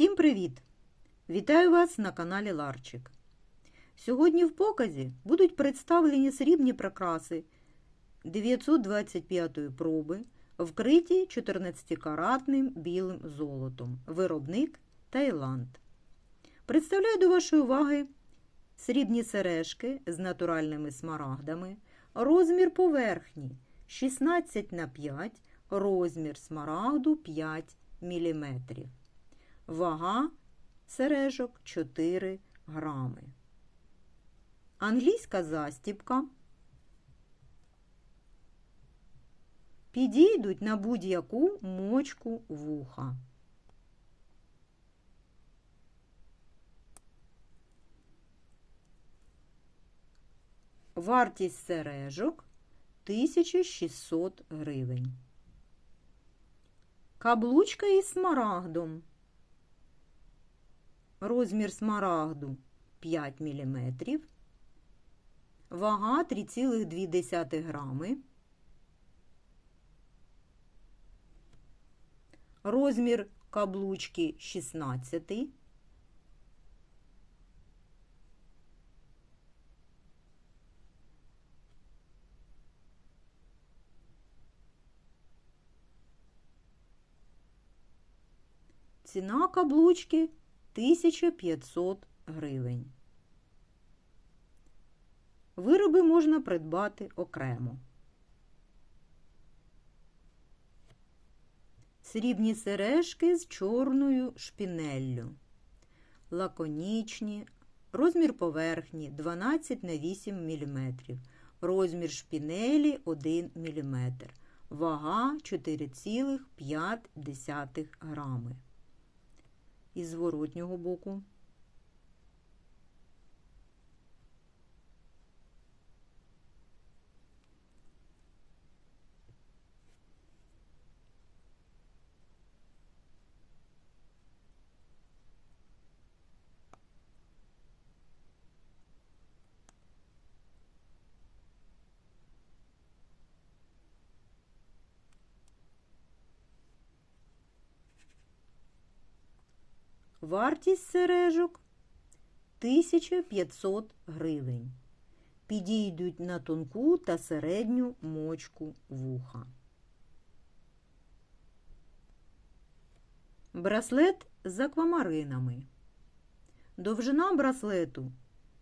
Всім привіт! Вітаю вас на каналі Ларчик. Сьогодні в показі будуть представлені срібні прикраси 925 проби, вкриті 14-каратним білим золотом. Виробник Таїланд. Представляю до вашої уваги срібні сережки з натуральними смарагдами, розмір поверхні 16 на 5 розмір смарагду 5 мм. Вага сережок 4 грами. Англійська застіпка. Підійдуть на будь-яку мочку вуха. Вартість сережок 1600 гривень. Каблучка із смарагдом. Розмір смарагду 5 мм. Вага 3,2 грами. Розмір каблучки 16. Ціна каблучки 1500 гривень. Вироби можна придбати окремо. Срібні сережки з чорною шпінеллю. Лаконічні. Розмір поверхні 12 на 8 мм. Розмір шпінелі 1 мм. Вага 4,5 грами із зворотнього боку. Вартість сережок 1500 гривень. Підійдуть на тонку та середню мочку вуха. Браслет з аквамаринами. Довжина браслету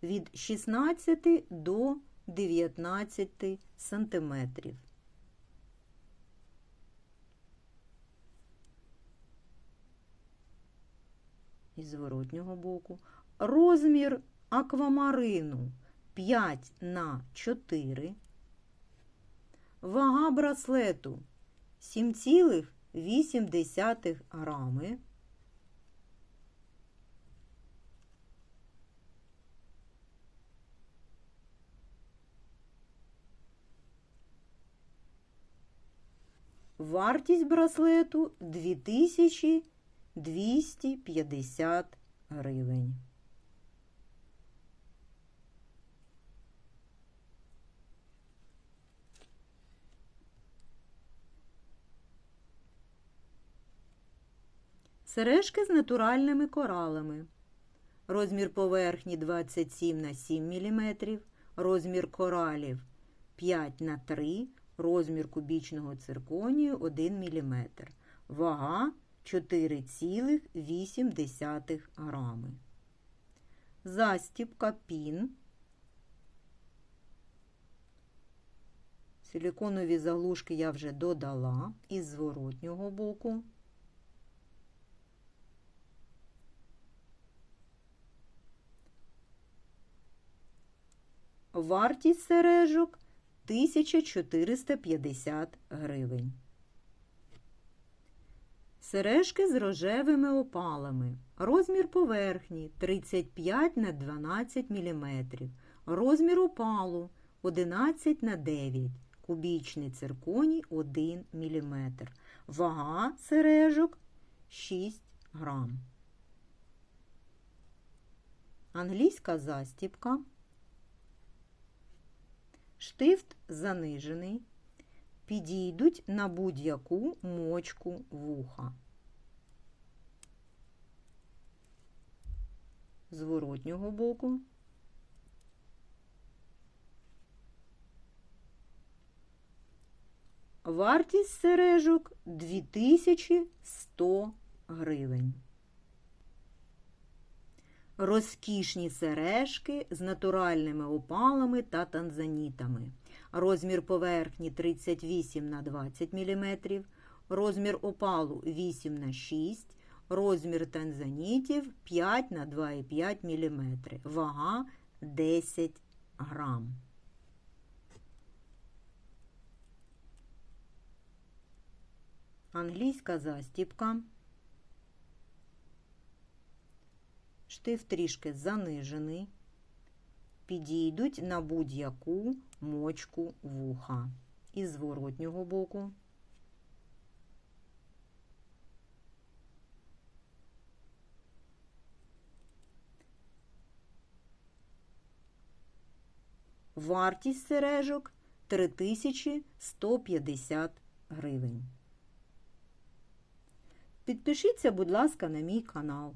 від 16 до 19 сантиметрів. Із зворотнього боку. Розмір аквамарину 5 на 4. Вага браслету 7,8 грами. Вартість браслету 2000 250 гривень. Сережки з натуральними коралами. Розмір поверхні 27 на 7 мм, розмір коралів 5 на 3 розмір кубічного цирконію 1 мм. Вага 4,8 грами. Застіпка пін. Силіконові заглушки я вже додала із зворотнього боку. Вартість сережок 1450 гривень. Сережки з рожевими опалами. Розмір поверхні 35 на 12 мм. Розмір опалу 11 на 9 Кубічний цирконій 1 мм. Вага сережок 6 грам. Англійська застіпка. Штифт занижений підійдуть на будь-яку мочку вуха. зворотнього боку. Вартість сережок 2100 гривень. Розкішні сережки з натуральними опалами та танзанітами. Розмір поверхні 38 на 20 мм, розмір опалу 8 на 6 розмір танзанітів 5 на 2,5 мм, вага 10 грам. Англійська застіпка. Штиф трішки занижений. Підійдуть на будь-яку мочку вуха. Із зворотнього боку. Вартість сережок 3150 гривень. Підпишіться, будь ласка, на мій канал.